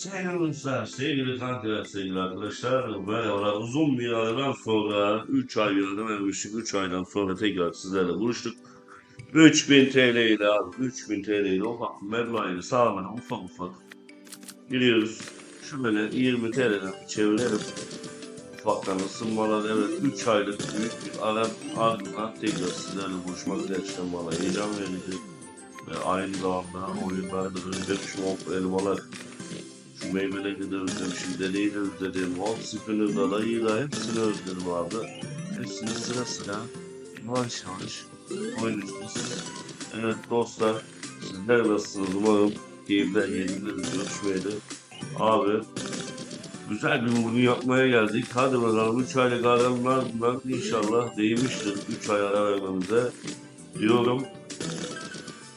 Sevgili dostlar, sevgili kankalar, sevgili arkadaşlar, merhabalar. Uzun bir aradan sonra, 3 ay bir ara vermiştik, 3 aydan sonra tekrar sizlerle buluştuk. 3000 TL ile abi, 3000 TL ile ufak meblağı sağlamana ufak ufak giriyoruz. Şöyle 20 TL'den çevirelim. Ufaktan ısınmalar, evet 3 aylık büyük bir ara ardından tekrar sizlerle buluşmak gerçekten bana heyecan verici. Ve aynı zamanda oyunlarda özlemişim o elmalar. Meyveleri de özlemişim, dedeyi de özledim, hot spinner dalayı da hepsini özledim abi. Hepsini sıra sıra yavaş yavaş oynuyorsunuz. Evet dostlar, sizler nasılsınız umarım keyifler yerindedir görüşmeydi. Abi, güzel bir vurgun yapmaya geldik. Hadi bakalım 3 aylık aramlar bunlar inşallah değmiştir 3 ay ara vermemize diyorum.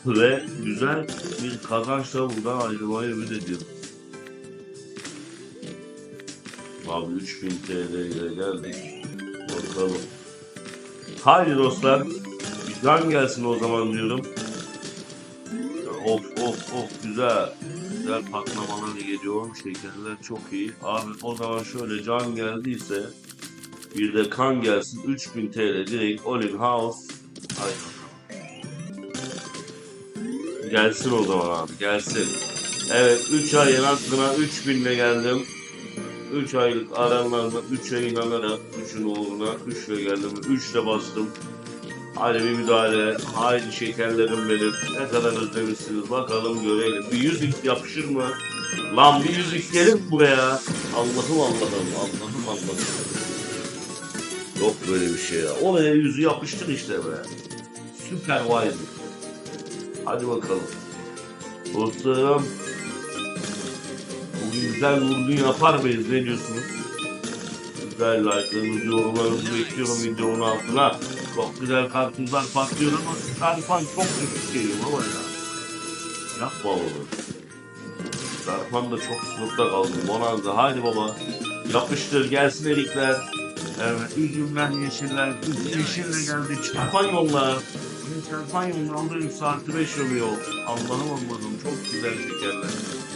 Ve güzel bir kazançla buradan ayrılmayı ümit ediyorum. Abi 3000 TL ile geldik. Bakalım. Haydi dostlar. Can gelsin o zaman diyorum. Of of of güzel. Güzel patlamalar geliyor. Şekerler çok iyi. Abi o zaman şöyle can geldiyse bir de kan gelsin. 3000 TL direkt All in House. Haydi. Gelsin o zaman abi gelsin. Evet 3 ay hakkına 3000 ile geldim. 3 aylık aranlarında 3 ay inanarak 3'ün uğruna 3 ile geldim. 3 ile bastım. Hadi bir müdahale. Haydi şekerlerim benim. Ne kadar özlemişsiniz bakalım görelim. Bir yüzük yapışır mı? Lan bir yüzük gelir buraya? Allah'ım Allah'ım Allah'ım Allah'ım. Yok böyle bir şey ya. Oraya yüzü yapıştır işte be. Süper wise. Hadi bakalım. Dostlarım. Güzel vurgun yapar mıyız? Ne diyorsunuz? Güzel like'larınızı, yorumlarınızı bekliyorum videonun altına. Çok güzel kartuzlar patlıyor ama Starfan çok düşük geliyor baba ya. Yapma oğlum. Starfan da çok sınıfta kaldı. Bonanza hadi baba. Yapıştır gelsin erikler. Evet üzümler yeşiller. Yeşille geldi. Çarpan yollar. Çarpan yollar aldı 3 saati 5 oluyor. Allah'ım Allah'ım çok güzel şekerler.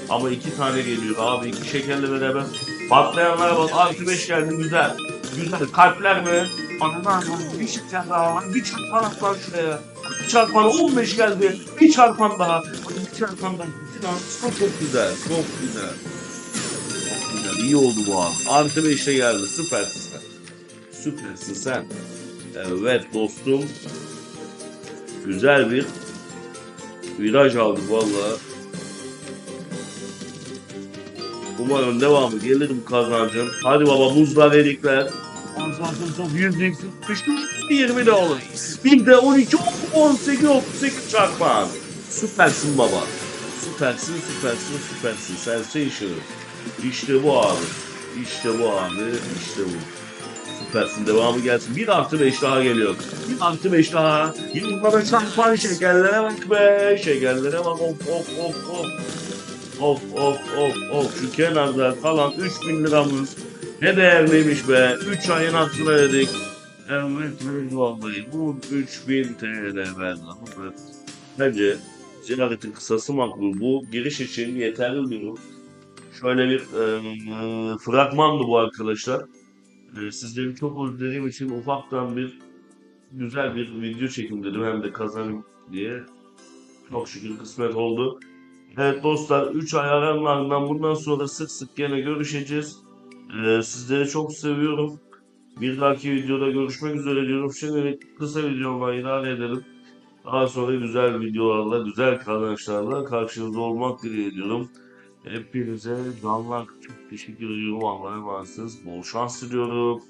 Ama iki tane geliyor abi iki şekerle beraber. Patlayanlara bak artı 5 geldi güzel. Güzel kalpler mi? Anladın bir şeker daha var. Bir çarpan lan şuraya. Bir çarpan 15 geldi. Bir çarpan daha. Bir çarpan daha. Çok, çok güzel. Çok güzel. Çok güzel. İyi oldu bu an. Artı 5'te geldi. Süpersin sen. Süpersin sen. Evet dostum. Güzel bir viraj aldık vallahi. Umarım devamı gelir bu kazancın. Hadi baba buzlar erikler. Çok yüzde sıkışmış. 20 de olur. Bir de 12, 18, 38 çarpan. Süpersin baba. Süpersin, süpersin, süpersin. Sensation. İşte bu abi. İşte bu abi. İşte bu. Süpersin devamı gelsin. Bir artı beş daha geliyor. Bir artı beş daha. Yılmada çarpan şekerlere bak be. Şekerlere bak. Of of of of. Of of of of. Şu kenarda kalan 3000 liramız. Ne değerliymiş be. 3 ayın hakkını ödedik. Evet evet vallahi bu 3000 TL ben Bence ziyaretin kısası makbul. Bu giriş için yeterli bir. Şöyle bir e, e, fragmandı bu arkadaşlar. E, sizleri çok özlediğim için ufaktan bir güzel bir video çekim dedim hem de kazanayım diye. Çok şükür kısmet oldu. Evet dostlar 3 ay aranlarından bundan sonra sık sık gene görüşeceğiz. Ee, sizleri çok seviyorum. Bir dahaki videoda görüşmek üzere diyorum. Şimdilik kısa videoma idare edelim. Daha sonra güzel videolarla, güzel kazançlarla karşınızda olmak dileğiyle Hepinize canlar çok teşekkür ediyorum. Allah'a emanetsiniz. Bol şans diliyorum.